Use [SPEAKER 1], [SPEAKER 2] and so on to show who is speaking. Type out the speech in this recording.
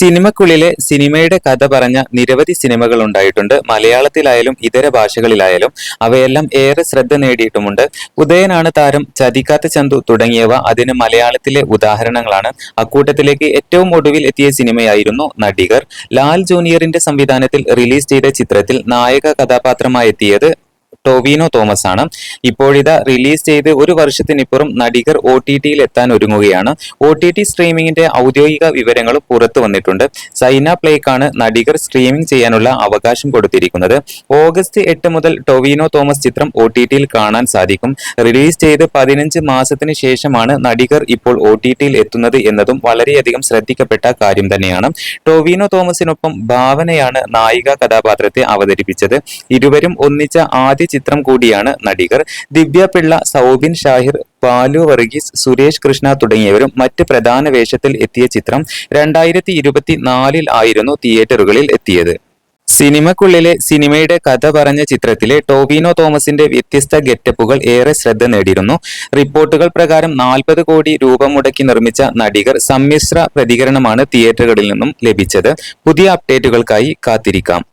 [SPEAKER 1] സിനിമക്കുള്ളിലെ സിനിമയുടെ കഥ പറഞ്ഞ നിരവധി സിനിമകൾ ഉണ്ടായിട്ടുണ്ട്. മലയാളത്തിലായാലും ഇതര ഭാഷകളിലായാലും അവയെല്ലാം ഏറെ ശ്രദ്ധ നേടിയിട്ടുമുണ്ട്. ഉദയനാണ് താരം ചതിക്കാത്ത ചന്തു തുടങ്ങിയവ അതിന് മലയാളത്തിലെ ഉദാഹരണങ്ങളാണ്. അക്കൂട്ടത്തിലേക്ക് ഏറ്റവും ഒടുവിൽ എത്തിയ സിനിമയായിരുന്നു നടികർ. ലാൽ ജൂനിയറിന്റെ സംവിധാനത്തിൽ റിലീസ് ചെയ്ത ചിത്രത്തിൽ നായക കഥാപാത്രമായി എത്തിയത് ടൊവിനോ തോമസ് ആണ് ഇപ്പോഴിതാ റിലീസ് ചെയ്ത് ഒരു വർഷത്തിനിപ്പുറം നടികർ ഒ ടി ടിയിൽ എത്താൻ ഒരുങ്ങുകയാണ്. ഒ ടി ടി സ്ട്രീമിംഗിന്റെ ഔദ്യോഗിക വിവരങ്ങൾ പുറത്തു വന്നിട്ടുണ്ട്. സൈന പ്ലേക്കാണ് നടികർ സ്ട്രീമിംഗ് ചെയ്യാനുള്ള അവകാശം കൊടുത്തിരിക്കുന്നത്. ഓഗസ്റ്റ് എട്ട് മുതൽ ടൊവിനോ തോമസ് ചിത്രം ഒ ടി ടിയിൽ കാണാൻ സാധിക്കും. റിലീസ് ചെയ്ത് പതിനഞ്ച് മാസത്തിന് ശേഷമാണ് നടികർ ഇപ്പോൾ ഒ ടി ടിയിൽ എത്തുന്നത് എന്നതും വളരെയധികം ശ്രദ്ധിക്കപ്പെട്ട കാര്യം തന്നെയാണ്. ടൊവിനോ തോമസിനൊപ്പം ഭാവനയാണ് നായിക കഥാപാത്രത്തെ അവതരിപ്പിച്ചത്. ഇരുവരും ഒന്നിച്ച ആദ്യ ചിത്രം കൂടിയാണ് നടികർ. ദിവ്യ പിള്ള സൗബിൻ ഷാഹിർ ബാലു വർഗീസ് സുരേഷ് കൃഷ്ണ തുടങ്ങിയവരും മറ്റ് പ്രധാന വേഷത്തിൽ എത്തിയ ചിത്രം രണ്ടായിരത്തി ഇരുപത്തി നാലിൽ ആയിരുന്നു തിയേറ്ററുകളിൽ എത്തിയത്. സിനിമക്കുള്ളിലെ സിനിമയുടെ കഥ പറഞ്ഞ ചിത്രത്തിലെ ടോവിനോ തോമസിന്റെ വ്യത്യസ്ത ഗെറ്റപ്പുകൾ ഏറെ ശ്രദ്ധ നേടിയിരുന്നു. റിപ്പോർട്ടുകൾ പ്രകാരം നാൽപ്പത് കോടി രൂപ മുടക്കി നിർമ്മിച്ച നടികർ സമ്മിശ്ര പ്രതികരണമാണ് തിയേറ്ററുകളിൽ നിന്നും ലഭിച്ചത്. പുതിയ അപ്ഡേറ്റുകൾക്കായി കാത്തിരിക്കാം.